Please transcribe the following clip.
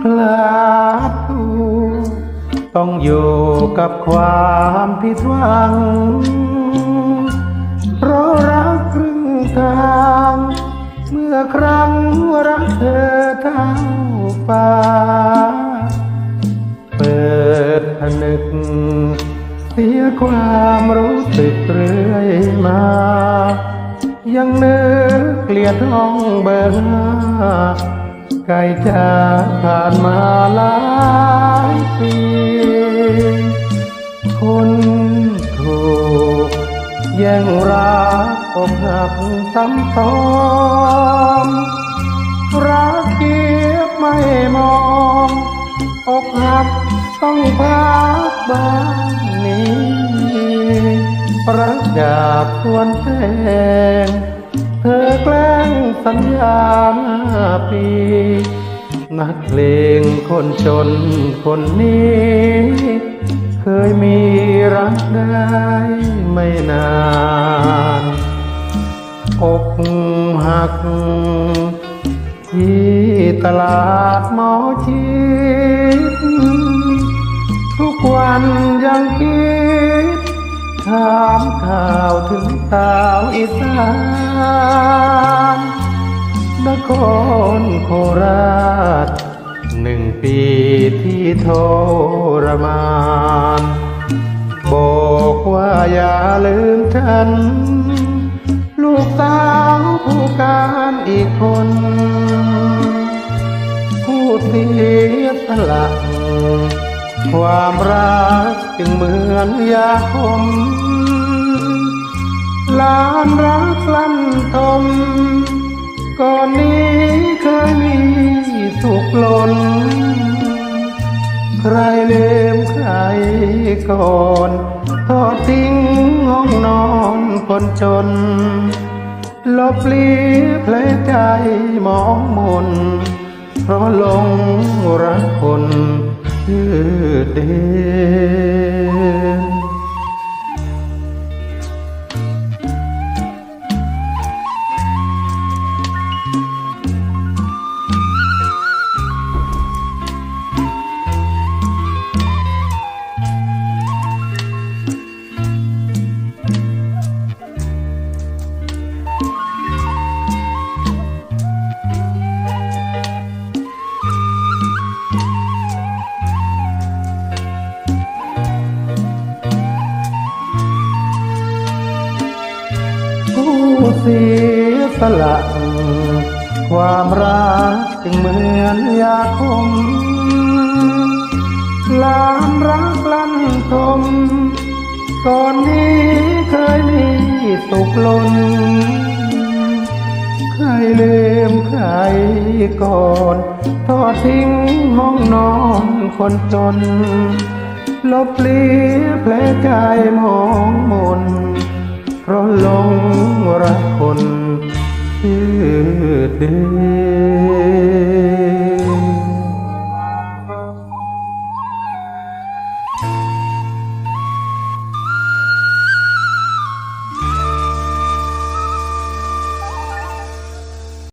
พลาดทูต้องอยู่กับความผิดหวัง เพราะรักครึ่งทาง เมื่อครั้งรักเธอเท่าฟ้า เปิดผนึก เสียความรู้สึกเรื่อยมา ยังนึกเกลียดห้องเบอร์ ห้าไกลจากผ่านมาหลายปี คนถูกแย่งรักอกหักซ้ำซ้อนรักเกียบไม่มองอกหักต้องพักบ้านนี้รักจากสวนแตง ธอแกล้งสัญญาห้าปี นักเลงคนจนคนนี้ เคยมีรักได้ไม่นานอกหัก ที่ตลาดหมอชิดทุกวันยังคิดามข่าวถึงสาวอีสานนครโคราชหนึ่งปีที่ทรมาน บอกว่าอย่าลืมฉัน ลูกสาวผู้การอีกคนผู้เสียสละ ความรักจึงเหมือนยาคมลานรักลั่นทม ก่อนนี้เคยมีสุขล้น ใครลืมใครก่อนทอดทิ้งห้องนอนคนจน ลบลีเพลใจมองมน เพราะลงรักคน ชื่อเด สียสละความรักจึงเหมือนยาคมลามรักลั่นทมก่อนนี้เคยมีสุขล้นใครลืมใครก่อนทอดทิ้งห้องนอนคนจน ลบเลียแผลใจมองมน เพราะหลงรักคนชื่อเด่น